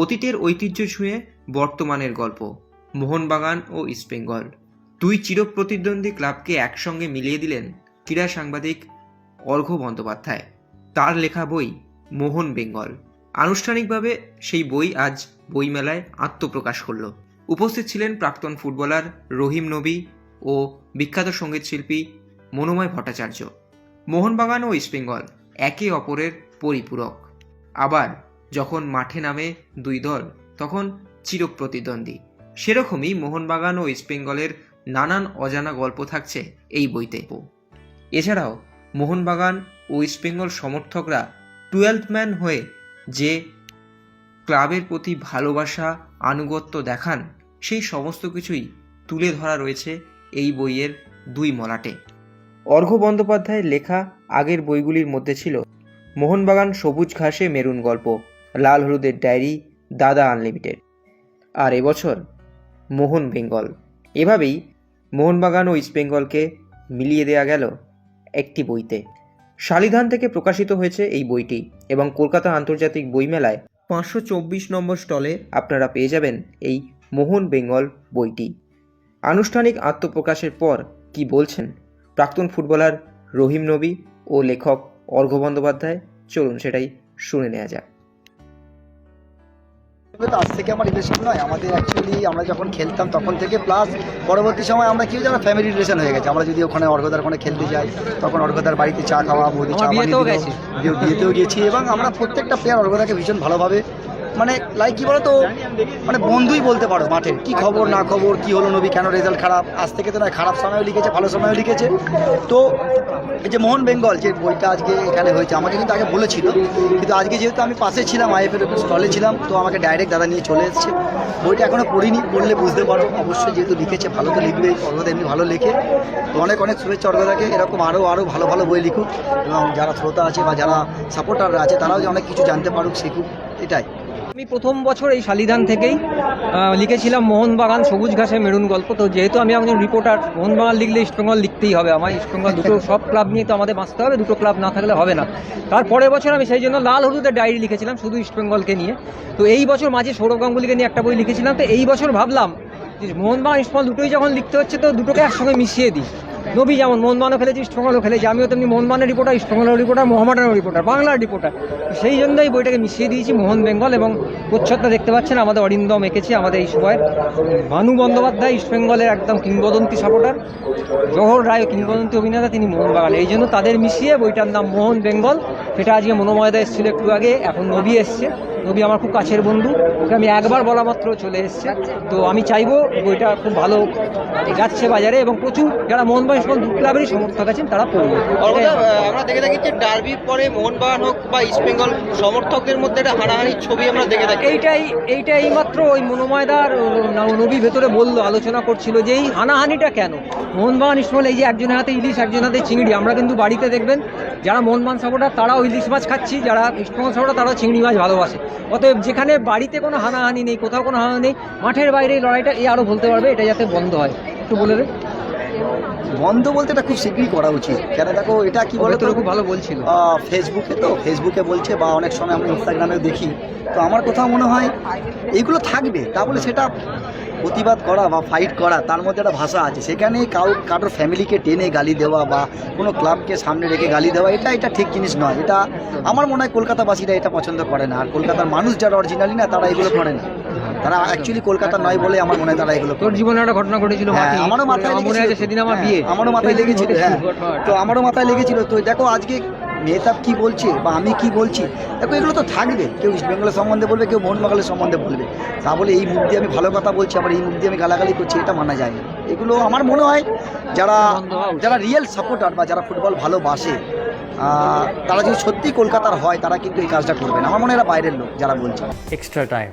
অতীতের ঐতিহ্য ছুঁয়ে বর্তমানের গল্প, মোহনবাগান ও ইস্টবেঙ্গল দুই চিরপ্রতিদ্বন্দ্বী ক্লাবকে একসঙ্গে মিলিয়ে দিলেন ক্রীড়া সাংবাদিক অর্ঘ্য বন্দ্যোপাধ্যায়। তার লেখা বই, মোহন বেঙ্গল। আনুষ্ঠানিকভাবে সেই বই আজ বইমেলায় আত্মপ্রকাশ করল। উপস্থিত ছিলেন প্রাক্তন ফুটবলার রহিম নবী ও বিখ্যাত সঙ্গীতশিল্পী মনোময় ভট্টাচার্য। মোহনবাগান ও ইস্টবেঙ্গল একে অপরের পরিপূরক। আবার যখন মাঠে নামে দুই দল, তখন চিরপ্রতিদ্বন্দ্বী। সেরকমই মোহনবাগান ও ইস্টবেঙ্গলের নানান অজানা গল্প থাকছে এই বইতে। এছাড়াও, মোহনবাগান ও ইস্টবেঙ্গল সমর্থকরা টুয়েলভ ম্যান হয়ে যে ক্লাবের প্রতি ভালোবাসা, আনুগত্য দেখান, সেই সমস্ত কিছুই তুলে ধরা রয়েছে এই বইয়ের দুই মলাটে। অর্ঘ্য বন্দ্যোপাধ্যায়ের লেখা আগের বইগুলির মধ্যে ছিল, মোহনবাগান সবুজ ঘাসে মেরুন গল্প। লাল হলুদের ডায়েরি দাদা আনলিমিটেড। আর এবছর মোহন বেঙ্গল। এভাবেই মোহনবাগান ও ইস্টবেঙ্গলকে মিলিয়ে দেয়া গেল একটি বইতে। শালিধান থেকে প্রকাশিত হয়েছে এই বইটি এবং কলকাতা আন্তর্জাতিক বইমেলায় পাঁচশো চব্বিশ নম্বর স্টলে আপনারা পেয়ে যাবেন এই মোহন বেঙ্গল বইটি। আনুষ্ঠানিক আত্মপ্রকাশের পর কি বলছেন? প্রাক্তন ফুটবলার রহিম নবী ও লেখক অর্ঘ্য বন্দ্যোপাধ্যায়, চলুন সেটাই শুনে নেওয়া যাক। আজ থেকে আমার রিলেশন নয় আমাদের অ্যাকচুয়ালি আমরা যখন খেলতাম তখন থেকে প্লাস পরবর্তী সময় আমরা কি হয়েছে আমরা ফ্যামিলি রিলেশন হয়ে গেছে। আমরা যদি ওখানে অর্ঘদার ওখানে খেলতে যাই তখন অর্ঘদার বাড়িতে চা খাওয়া বৌদি চা বানিয়ে বিয়েতেও গেছি এবং আমরা প্রত্যেকটা প্লেয়ার অর্ঘদাকে ভীষণ ভালোভাবে মানে লাইক কি বলতো মানে বন্ধুই বলতে পারো মাঠে কি খবর, না খবর, কি হলো নবী, কেন রেজাল্ট খারাপ? আজ থেকে তো নয়, খারাপ সময়ও লিখেছে, ভালো সময়ও লিখেছে। তো, এই যে মোহন বেঙ্গল, যে বইটা আজকে এখানে হয়েছে, আমাকে কিন্তু আগে বলেছিল, কিন্তু আজকে যেহেতু আমি পাশে ছিলাম আইএফের স্টলে ছিলাম, তো আমাকে ডাইরেক্ট দাদা নিয়ে চলে এসেছে। বইটা এখনও পড়িনি, পড়লে বুঝতে পারো, অবশ্যই যেহেতু লিখেছে, ভালো তো লিখবে, অর্গদা এমনি ভালো লেখে। তো অনেক অনেক শুভেচ্ছা অর্গদাকে, এরকম আরও আরও ভালো ভালো বই লিখুক, এবং যারা শ্রোতা আছে বা যারা সাপোর্টাররা আছে, তারাও যে অনেক কিছু জানতে পারুক, শিখুক, এটাই। আমি প্রথম বছর এই শালিধান থেকেই লিখেছিলাম মোহনবাগান সবুজ ঘাসে মেরুন গল্প। তো যেহেতু আমি একজন রিপোর্টার মোহনবাগান লিখলে ইস্টবেঙ্গল লিখতেই হবে আমার ইস্টবেঙ্গল দুটো সব ক্লাব নিয়ে তো আমাদের বাঁচতে হবে, দুটো ক্লাব না থাকলে হবে না। তার পরের বছর আমি সেই জন্য লাল হলুদের ডায়েরি লিখেছিলাম, শুধু ইস্টবেঙ্গলকে নিয়ে। তো এই বছর মাঝে সৌরভ গাঙ্গুলিকে নিয়ে একটা বই লিখেছিলাম, তো এই বছর ভাবলাম যে মোহনবাগান ইস্টবেঙ্গল দুটোই যখন লিখতে হচ্ছে, তো দুটোকে একসঙ্গে মিশিয়ে দিই। নবী যেমন মোহনবাগানও খেলেছি ইস্টবেঙ্গলও খেলেছি, আমিও তেমনি মোহনবাগানের রিপোর্টার ইস্টবেঙ্গলের রিপোর্টার মোহামেডানের রিপোর্টার বাংলার রিপোর্টার সেই জন্যই বইটাকে মিশিয়ে দিয়েছি মোহন বেঙ্গল এবং প্রচ্ছদটা দেখতে পাচ্ছেন, আমাদের অরিন্দম এঁকেছি আমাদের এই সময়ের ভানু বন্দ্যোপাধ্যায় ইস্টবেঙ্গলের একদম কিংবদন্তি সাপোর্টার জহর রায়, কিংবদন্তি অভিনেতা, তিনি মোহন মোহনবাগান। এই জন্য তাদের মিশিয়ে বইটার নাম মোহন বেঙ্গল। সেটা আজকে মনোময়দা এসেছিল একটু আগে, এখন নবী এসছে। নবী আমার খুব কাছের বন্ধু আমি একবার বলা মাত্র চলে এসছে। তো আমি চাইব বইটা খুব ভালো যাচ্ছে বাজারে এবং প্রচুর যারা মোহনবাগান ইস্টবেঙ্গল দু ক্লাবেরই সমর্থক আছেন তারা পড়বে। আমরা দেখে থাকি যে ডার্বির পরে মোহনবাগান হোক বা ইস্টবেঙ্গল সমর্থকদের মধ্যে একটা হানাহানির ছবি আমরা দেখে থাকি এইটাই এইটা এইমাত্র ওই মনোময়দার নবী ভেতরে বলল আলোচনা করছিল যে এই হানাহানিটা কেন? মোহনবাগান ইসমল এই যে একজনের হাতে ইলিশ একজনের হাতে চিংড়ি আমরা কিন্তু বাড়িতে দেখবেন যারা মোহনবাগান সাপোর্টার তারাও ইলিশ মাছ খাচ্ছি যারা ইস্টবেঙ্গল সাপোর্টার তারাও চিংড়ি মাছ ভালোবাসে। অতএব যেখানে বাড়িতে কোনো হানাহানি নেই কোথাও কোনো হানাহানি নেই মাঠের বাইরে এই লড়াইটা এ আরও বলতে পারবে এটা যাতে বন্ধ হয়। একটু বলে দেবে বন্ধ বলতে এটা খুব শীঘ্রই করা উচিত। কেন দেখো এটা কি বলে তোর খুব ভালো বলছিল। ফেসবুকে তো ফেসবুকে বলছে বা অনেক সময় আমরা ইনস্টাগ্রামেও দেখি। তো আমার কোথাও মনে হয় এইগুলো থাকবে। তা বলে সেটা প্রতিবাদ করা বা ফাইট করা তার মধ্যে একটা ভাষা আছে। সেখানে কাউ কারোর ফ্যামিলিকে টেনে গালি দেওয়া বা কোনো ক্লাবকে সামনে রেখে গালি দেওয়া এটা এটা ঠিক জিনিস নয়। এটা আমার মনে হয় কলকাতাবাসীরা এটা পছন্দ করে না। আর কলকাতার মানুষ যারা অরিজিনালি না তারা এগুলো করে না। তারা অ্যাকচুয়ালি কলকাতা নয় বলে আমার মনে হয় তারা এগুলো তোর জীবনে একটা ঘটনা ঘটেছিল হ্যাঁ, আমারও মাথায় মনে লেগেছিল। সেদিন আমার হ্যাঁ, বিয়ে। আমারও মাথায় লেগেছিল হ্যাঁ। তো আমারও মাথায় লেগেছিল। তো দেখো আজকে মেহতাব কি বলছে বা আমি কি বলছি? দেখো, এগুলো তো থাকবে। কেউ ইস্ট বেঙ্গলের সম্বন্ধে বলবে, কেউ মোহনবাগানের সম্বন্ধে বলবে। তা বলে এই মুখ দিয়ে আমি ভালো কথা বলছি, আবার এই মুখ দিয়ে আমি গালাগালি করছি, এটা মানা যায় না। এগুলো আমার মনে হয় যারা। যারা রিয়েল সাপোর্টার বা যারা ফুটবল ভালোবাসে তারা যদি সত্যি কলকাতার হয়, তারা কিন্তু এই কাজটা করবে না। আমার মনে হয় এরা বাইরের লোক যারা বলছে। Extra time.